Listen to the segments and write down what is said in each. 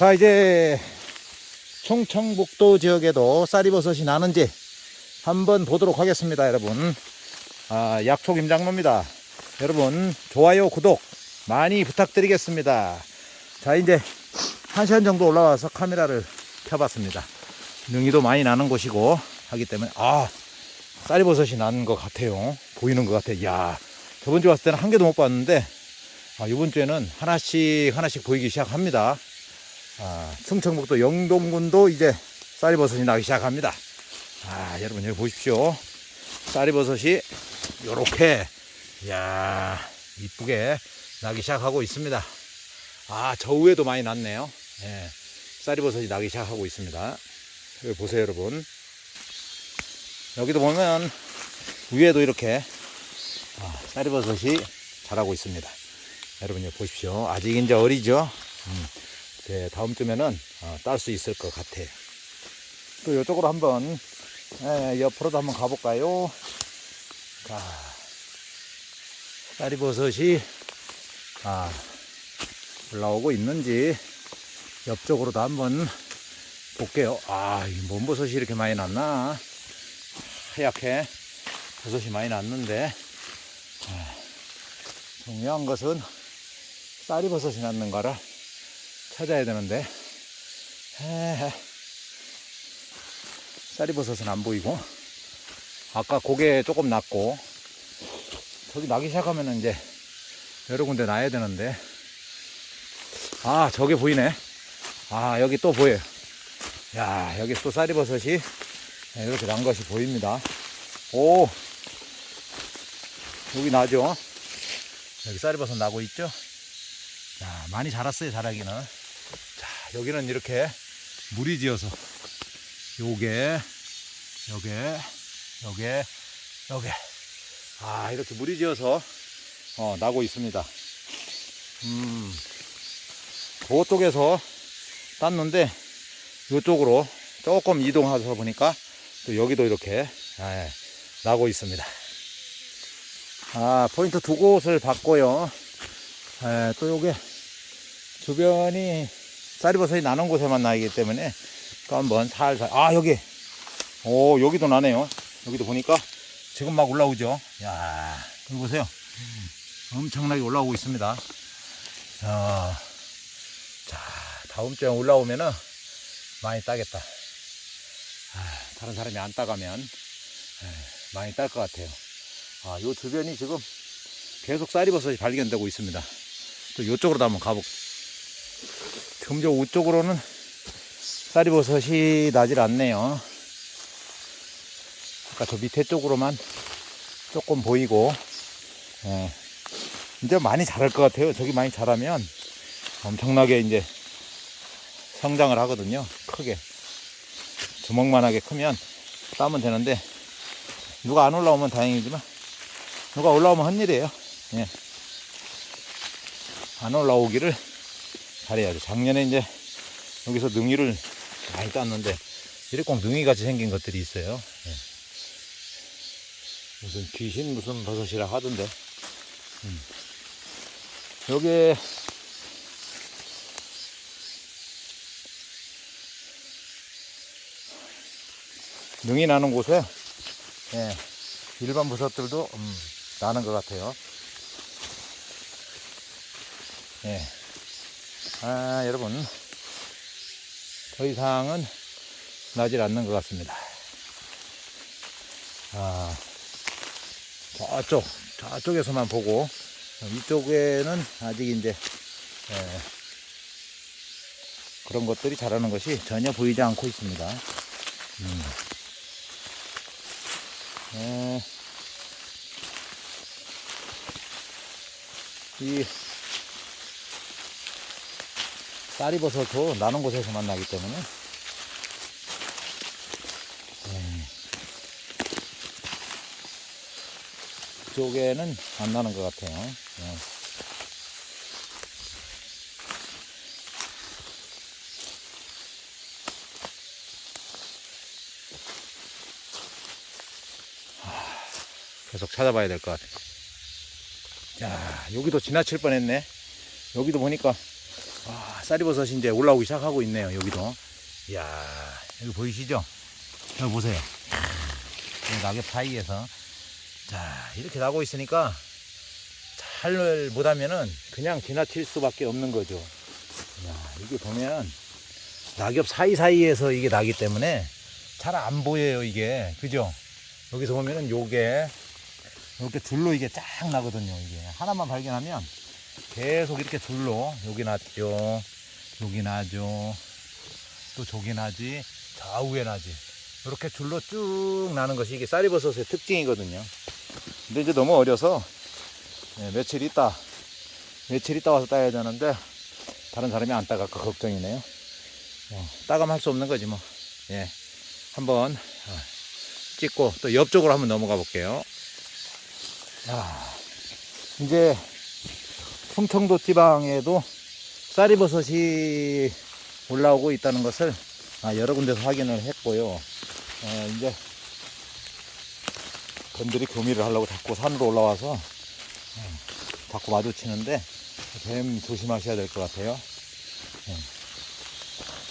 자, 이제 충청북도 지역에도 쌀이버섯이 나는지 한번 보도록 하겠습니다, 여러분. 아, 약초 김장로입니다. 여러분, 좋아요, 구독 많이 부탁드리겠습니다. 자, 이제 한 시간 정도 올라와서 카메라를 켜봤습니다. 능이도 많이 나는 곳이고 하기 때문에, 아, 쌀이버섯이 나는 것 같아요. 보이는 것 같아요. 야 저번 주 왔을 때는 한 개도 못 봤는데, 아, 이번 주에는 하나씩 하나씩 보이기 시작합니다. 아, 충청북도 영동군도 이제 쌀이버섯이 나기 시작합니다. 아, 여러분 여기 보십시오. 쌀이버섯이 요렇게, 야 이쁘게 나기 시작하고 있습니다. 아, 저 위에도 많이 났네요. 예, 쌀이버섯이 나기 시작하고 있습니다. 여기 보세요, 여러분. 여기도 보면 위에도 이렇게 아, 쌀이버섯이 자라고 있습니다. 여러분 여기 보십시오. 아직 이제 어리죠. 음, 네, 다음 주면은 어, 딸수 있을 것 같아요. 또 이쪽으로 한번 예, 옆으로도 한번 가볼까요? 자, 쌀이버섯이 아, 올라오고 있는지 옆쪽으로도 한번 볼게요. 아, 이뭔 버섯이 이렇게 많이 났나? 하얗게 버섯이 많이 났는데 아, 중요한 것은 쌀이 버섯이 났는가를 찾아야 되는데 에헤, 쌀이 버섯은 안 보이고 아까 고개 조금 났고 저기 나기 시작하면 이제 여러 군데 나야 되는데 아 저게 보이네 아 여기 또 보여요 야 여기 또 쌀이 버섯이 네, 이렇게 난 것이 보입니다. 오, 여기 나죠? 여기 쌀이버섯 나고 있죠? 자, 많이 자랐어요, 자라기는. 자, 여기는 이렇게 물이 지어서, 요게, 요게, 요게, 요게. 아, 이렇게 물이 지어서, 어, 나고 있습니다. 음, 그쪽에서 땄는데, 이쪽으로 조금 이동해서 보니까 또 여기도 이렇게 예, 나고 있습니다. 아 포인트 두 곳을 봤고요. 예, 또 요게 주변이 쌀이버섯이 나는 곳에만 나기 때문에 또 한번 살살 아 여기 오 여기도 나네요. 여기도 보니까 지금 막 올라오죠. 야 여기 보세요. 엄청나게 올라오고 있습니다. 자, 자 다음 주에 올라오면은 많이 따겠다. 아, 다른 사람이 안 따가면 에, 많이 딸 것 같아요. 아, 요 주변이 지금 계속 쌀이버섯이 발견되고 있습니다. 또 요쪽으로도 한번 가볼게요. 지금 저 우쪽으로는 쌀이버섯이 나질 않네요. 아까 저 밑에 쪽으로만 조금 보이고, 예. 이제 많이 자랄 것 같아요. 저기 많이 자라면 엄청나게 이제 성장을 하거든요. 크게. 주먹만하게 크면 따면 되는데 누가 안 올라오면 다행이지만 누가 올라오면 헛일이에요. 예. 안 올라오기를 잘해야죠. 작년에 이제 여기서 능이를 많이 땄는데 이렇게 꼭 능이 같이 생긴 것들이 있어요. 예. 무슨 귀신 무슨 버섯이라 하던데. 음. 여기에 능이 나는 곳에 예, 일반 버섯들도 음, 나는 것 같아요. 예. 아, 여러분. 더 이상은 나질 않는 것 같습니다. 아, 저쪽, 저쪽에서만 보고, 이쪽에는 아직 이제, 예, 그런 것들이 자라는 것이 전혀 보이지 않고 있습니다. 음. 어, 이 쌀이버섯도 나는 곳에서 만 나기 때문에 음, 이쪽에는 안 나는 것 같아요. 예. 계속 찾아봐야 될 것 같아요. 자, 여기도 지나칠 뻔했네. 여기도 보니까, 와, 쌀이버섯이 이제 올라오기 시작하고 있네요. 여기도. 이야, 여기 보이시죠? 여기 보세요. 이 낙엽 사이에서. 자, 이렇게 나고 있으니까 잘 못하면은 그냥 지나칠 수밖에 없는 거죠. 야, 이게 보면 낙엽 사이사이에서 이게 나기 때문에 잘 안 보여요, 이게. 그죠? 여기서 보면은 요게 이렇게 줄로 이게 쫙 나거든요, 이게. 하나만 발견하면 계속 이렇게 줄로 여기 났죠. 여기 나죠. 또 저기 나지. 좌우에 나지. 이렇게 줄로 쭉 나는 것이 이게 쌀이버섯의 특징이거든요. 근데 이제 너무 어려서 예, 며칠 있다 며칠 있다 와서 따야 되는데 다른 사람이 안 따갈까 걱정이네요. 어, 따가면 할 수 없는 거지 뭐. 예, 한번 어, 찍고 또 옆쪽으로 한번 넘어가 볼게요. 자, 이제 충청도 지방에도 쌀이버섯이 올라오고 있다는 것을 아, 여러 군데서 확인을 했고요. 어, 이제 뱀들이 교미를 하려고 자꾸 산으로 올라와서 어, 자꾸 마주치는데 뱀 조심하셔야 될 것 같아요. 어.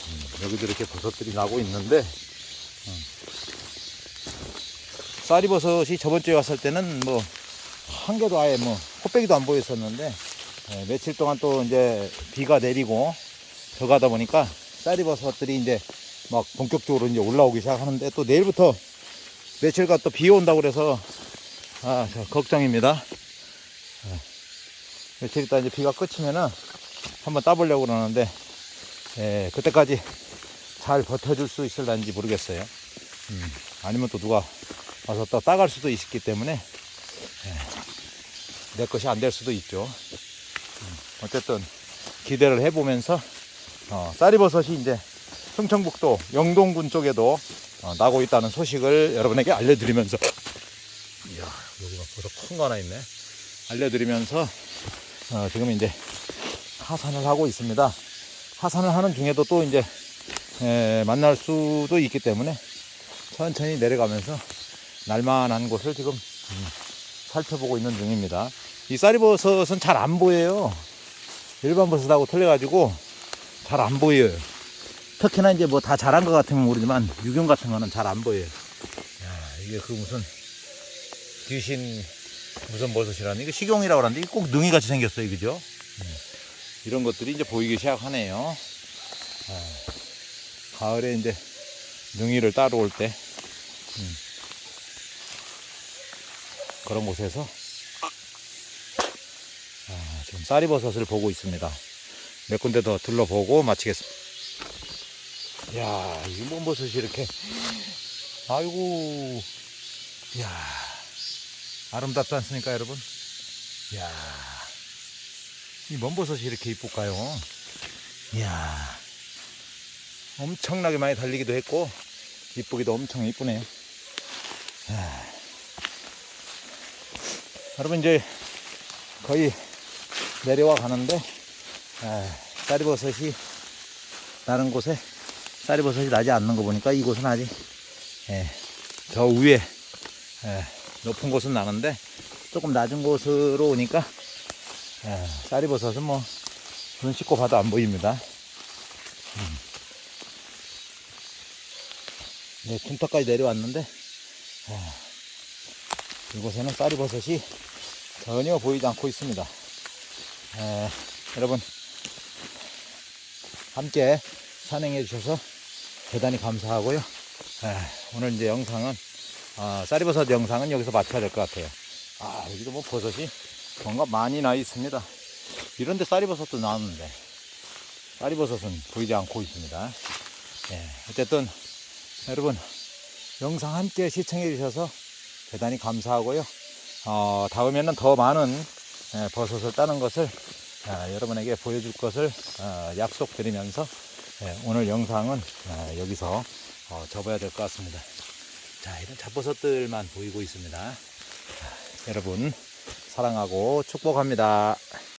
음, 여기도 이렇게 버섯들이 나고 있는데 어. 쌀이버섯이 저번 주에 왔을 때는 뭐 한 개도 아예 뭐 코빼기도 안 보였었는데 예, 며칠 동안 또 이제 비가 내리고 더 가다 보니까 쌀이버섯들이 이제 막 본격적으로 이제 올라오기 시작하는데 또 내일부터 며칠간 또 비 온다고 그래서 아, 저 걱정입니다. 예, 며칠 있다 이제 비가 그치면은 한번 따보려고 그러는데 예, 그때까지 잘 버텨줄 수 있을런지 모르겠어요. 음, 아니면 또 누가 와서 또 따갈 수도 있기 때문에 예, 내 것이 안 될 수도 있죠. 음, 어쨌든 기대를 해보면서 어, 쌀이버섯이 이제 충청북도 영동군 쪽에도 어, 나고 있다는 소식을 여러분에게 알려드리면서. 이야 여기 막 벌써 큰 거 하나 있네. 알려드리면서 어, 지금 이제 하산을 하고 있습니다. 하산을 하는 중에도 또 이제 에, 만날 수도 있기 때문에 천천히 내려가면서 날만한 곳을 지금 음, 살펴보고 있는 중입니다. 이 쌀이버섯은 잘 안 보여요 일반 버섯하고 틀려가지고 잘 안 보여요 특히나 이제 뭐 다 자란 것 같으면 모르지만 유경 같은 거는 잘 안 보여요. 야, 이게 그 무슨 귀신 무슨 버섯이라는 이거 식용이라고 하는데 이게 꼭 능이 같이 생겼어요, 그죠? 음. 이런 것들이 이제 보이기 시작하네요. 아, 가을에 이제 능이를 따러 올 때, 음. 그런 곳에서 아, 지금 쌀이버섯을 보고 있습니다. 몇 군데 더 둘러보고 마치겠습니다. 야, 이 먼버섯이 이렇게, 아이고, 야 아름답지 않습니까, 여러분? 야이 먼버섯이 이렇게 이쁠까요? 이야, 엄청나게 많이 달리기도 했고, 이쁘기도 엄청 이쁘네요. 야. 여러분, 이제 거의 내려와 가는데, 아, 쌀이버섯이 나는 곳에 쌀이버섯이 나지 않는 거 보니까 이곳은 아직 예, 저 위에 예, 높은 곳은 나는데 조금 낮은 곳으로 오니까 예, 쌀이버섯은 뭐 눈 씻고 봐도 안 보입니다. 음. 네, 둔터까지 내려왔는데 아, 이곳에는 쌀이버섯이 전혀 보이지 않고 있습니다. 예, 여러분 함께 산행해 주셔서 대단히 감사하고요. 에, 오늘 이제 영상은 아, 쌀이버섯 영상은 여기서 마쳐야 될 것 같아요. 아 여기도 뭐 버섯이 뭔가 많이 나 있습니다. 이런데 쌀이버섯도 나오는데 쌀이버섯은 보이지 않고 있습니다. 예, 어쨌든 여러분 영상 함께 시청해 주셔서 대단히 감사하고요. 어, 다음에는 더 많은 예, 버섯을 따는 것을 아, 여러분에게 보여줄 것을 어, 약속드리면서 예, 오늘 영상은 아, 여기서 어, 접어야 될 것 같습니다. 자, 이런 잡버섯들만 보이고 있습니다. 자, 여러분 사랑하고 축복합니다.